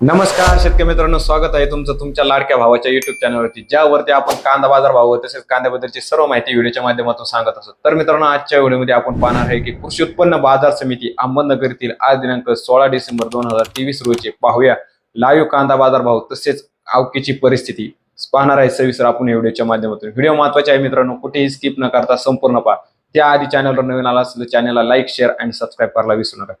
नमस्कार शेतकरी मित्रांनो स्वागत आहे तुमचं तुमच्या लाडक्या भावाच्या युट्यूब चॅनलवरती ज्यावरती आपण कांदा बाजार भाव तसेच कांद्याबद्दलची सर्व माहिती व्हिडिओच्या माध्यमातून सांगत असतो. तर मित्रांनो आजच्या व्हिडिओमध्ये आपण पाहणार आहे की कृषी उत्पन्न बाजार समिती अहमदनगर येथील आज दिनांक सोळा डिसेंबर दोन हजार तेवीस रोजी पाहूया. लाईव्ह कांदा बाजार भाव तसेच आवकीची परिस्थिती पाहणार आहे सविस्तर आपण व्हिडिओच्या माध्यमातून. व्हिडिओ महत्त्वाचे आहे मित्रांनो कुठेही स्किप न करता संपूर्ण पहा. त्याआधी चॅनलवर नवीन आला असेल तर चॅनलला लाईक शेअर आणि सबस्क्राईब करायला विसरू नका.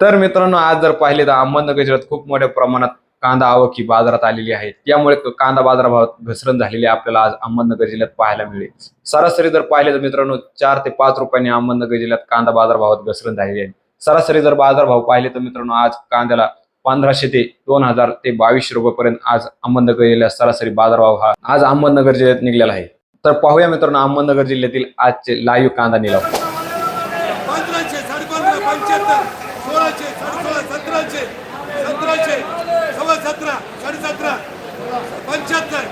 तर मित्रांनो आज जर पाहिले तर अहमदनगर जिल्ह्यात खूप मोठ्या प्रमाणात कांदा आवक ही बाजारात आलेली आहे. त्यामुळे कांदा बाजारभावात घसरण झालेली आपल्याला आज अहमदनगर जिल्ह्यात पाहायला मिळेल. सरासरी जर पाहिले तर मित्रांनो चार ते पाच रुपयांनी अहमदनगर जिल्ह्यात कांदा बाजारभावात घसरण झालेली आहे. सरासरी जर बाजारभाव पाहिले तर मित्रांनो आज कांद्याला पंधराशे ते दोन हजार ते बावीसशे रुपयेपर्यंत आज अहमदनगर जिल्ह्यात सरासरी बाजारभाव हा आज अहमदनगर जिल्ह्यात निघलेला आहे. तर पाहूया मित्रांनो अहमदनगर जिल्ह्यातील आजचे लाईव्ह कांदा निलाव पंधराशे साडेपंधरा पंच्याहत्तर सोळाशे साडेसोळा सतराशे सतराशे सव्वा सतरा साडेसतरा पंच्याहत्तर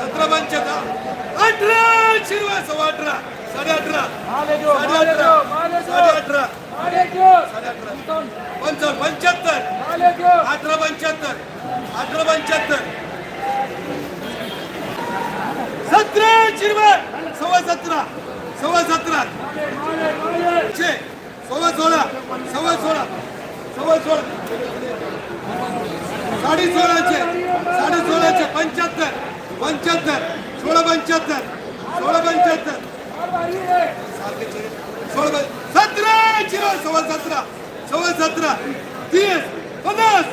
सतरा पंच्याहत्तर अठरा शिरवा सव्वा अठरा. साडे अठरा. साडे अठरा. साडे अठरा साडे अठरा. पंचावन्न पंच्याहत्तर. अठरा पंच्याहत्तर. अठरा पंच्याहत्तर. सतरा शिरवा सव्वा सतरा. सव्वा सतरा. छे. सव्वा सोळा. सव्वा सोळा. सव्वा सोळा. साडे सोळाशे साडे सोळाशे पंच्याहत्तर. पंच्याहत्तर. सोळा पंच्याहत्तर सोळा पंच्याहत्तर. सोळा सतरा झिरो सव्वा सतरा सव्वा सतरा तीस पन्नास.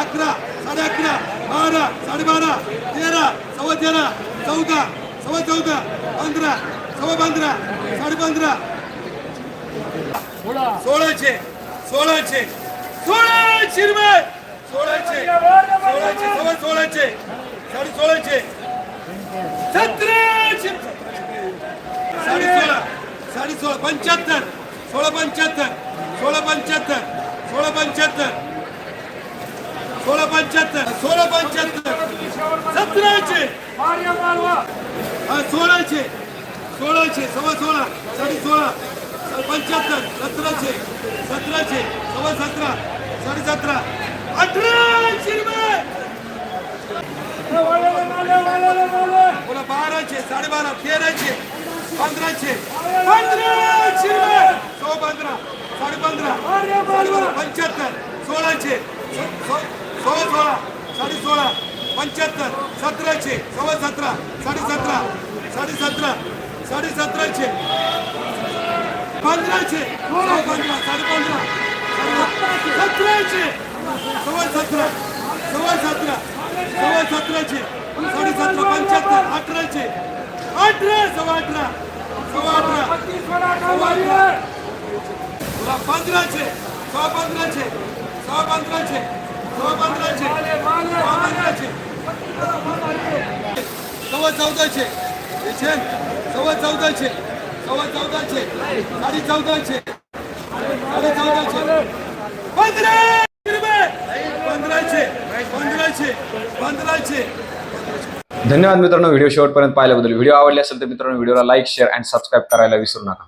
अकरा साडे अकरा बारा साडेबारा तेरा सव्वा तेरा चौदा सव्वा चौदा पंधरा सव्वा पंधरा साडे पंधरा. सोळाशे सोळाशे सोळा रुपये सोळाशे सोळाशे सव्वा सोळाशे. साडे सोळाशे सतराशे. साडे सोळा. साडे सोळा. पंच्याहत्तर. सोळा पंच्याहत्तर. सोळा पंच्याहत्तर. सोळा पंच्याहत्तर. सोळा पंच्याहत्तर. सोळा पंच्याहत्तर. सतराशे. हा सोळाशे. सोळाशे. सव्वा सोळा. साडे सोळा. पंच्याहत्तर. सतराशे. सतराशे. सव्वा सतरा. साडे सतरा. अठराशे साडेबारा तेराशे पंधराशे. पंधराशे! सव्वा पंधरा साडे पंधरा साडेबारा पंच्याहत्तर सोळाशे सो- सो- सोळा सोळा साडे सोळा पंच्याहत्तर सतराशे सव्वा सतरा साडे सतरा साडे सतरा साडे सतराशे पंधराशे पंधरा साडे पंधरा सतराशे सव्वा सतरा सव्वा सतरा सव्वा सतराशे. साडे सतरा पंच्याहत्तर अठराशे अठरा सव्वा अठरा सव्वा अठरा सव्वा अठरा तुला पंधराशे सव्वा पंधराशे सव्वा पंधराशे सव्वा पंधराशे सव्वा पंधराशे सव्वा चौदाशे येशेन सव्वा चौदाशे सव्वा चौदाशे साडे चौदाशे साडे चौदाशे पंधराशे रुपये पंधराशे पंधराशे पंधराशे धन्यवाद मित्रांनो व्हिडिओ शेवटपर्यंत पाहिल्याबद्दल. व्हिडिओ आवडले असेल तर मित्रांनो व्हिडिओला लाईक शेअर अँड सबस्क्राईब करायला विसरू नका.